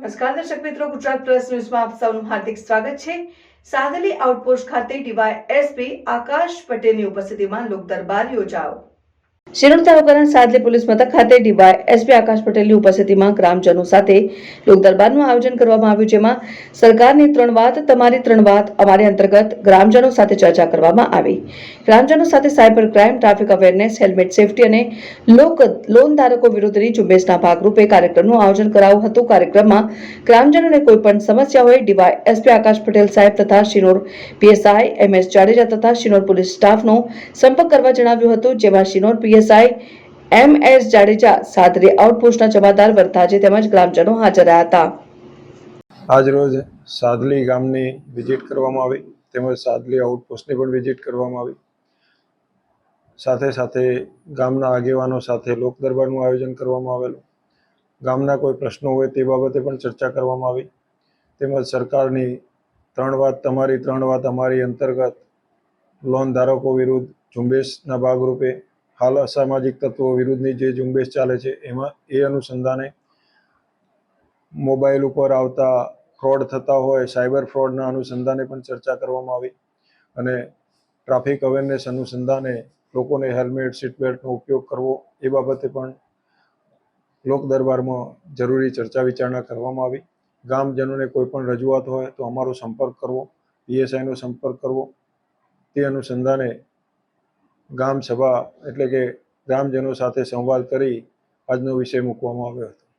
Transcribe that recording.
નમસ્કાર દર્શક મિત્રો, ગુજરાત પ્લસ ન્યૂઝમાં આપ સૌનું હાર્દિક સ્વાગત છે. સાદલી આઉટપોસ્ટ ખાતે ડીવાય એસપી આકાશ પટેલની ઉપસ્થિતિમાં લોક દરબાર યોજાયો. શિરોડ તાલુકાના સાદલી પોલીસ મથક ખાતે ડીવાય એસપી આકાશ પટેલની ઉપસ્થિતિમાં ગ્રામજનો સાથે લોકદરબારનું આયોજન કરવામાં આવ્યું, જેમાં સરકારની ત્રણ વાત, તમારી ત્રણ વાત, અમારી અંતર્ગત ગ્રામજનો સાથે ચર્ચા કરવામાં આવી. ગ્રામજનો સાથે cyber crime, traffic awareness, helmet safety અને લોક લોન ધારકો વિરુદ્ધની ઝુંબેશના ભાગરૂપે કાર્યક્રમનું આયોજન કરાયું હતું. કાર્યક્રમમાં ગ્રામજનોને કોઈ પણ સમસ્યા હોય, ડીવાય એસપી આકાશ પટેલ સાહેબ તથા Sinor PSI, M S Jadeja તથા શિનોર પોલીસ સ્ટાફનો સંપર્ક કરવા જણાવ્યું હતું, જેમાં Sinor PSI M S Jadeja Sadri આઉટપોસ્ટના જમાદાર વરતાજી તેમજ ગ્રામજનો હાજર રહ્યા હતા. આજરોજ સાદલી ગામની વિઝિટ કરવામાં આવી તેમજ સાદલી આઉટપોસ્ટની પણ વિઝિટ કરવામાં આવી. સાથે સાથે ગામના આગેવાનો સાથે લોક દરબારનું આયોજન કરવામાં આવેલું. ગામના કોઈ પ્રશ્નો હોય તે બાબતે પણ ચર્ચા કરવામાં આવી. તેમજ સરકારની ત્રણ વાત, તમારી ત્રણ વાત, અમારી અંતર્ગત લોન ધારકો વિરુદ્ધ ઝુંબેશના ભાગરૂપે હાલ અસામાજિક તત્વો વિરુદ્ધની જે ઝુંબેશ ચાલે છે, એમાં એ અનુસંધાને મોબાઈલ ઉપર આવતા ફ્રોડ થતા હોય, સાયબર ફ્રોડના અનુસંધાને પણ ચર્ચા કરવામાં આવી અને ટ્રાફિક અવેરનેસ અનુસંધાને લોકોને હેલ્મેટ, સીટબેલ્ટનો ઉપયોગ કરવો એ બાબતે પણ લોક દરબારમાં જરૂરી ચર્ચા વિચારણા કરવામાં આવી. ગામજનોને કોઈ પણ રજૂઆત હોય તો અમારો સંપર્ક કરવો, પીએસઆઈનો સંપર્ક કરવો, તે અનુસંધાને ગામ સભા એટલે કે ગ્રામજનો સાથે સંવાદ કરી આજનો વિષય મૂકવામાં આવ્યો હતો.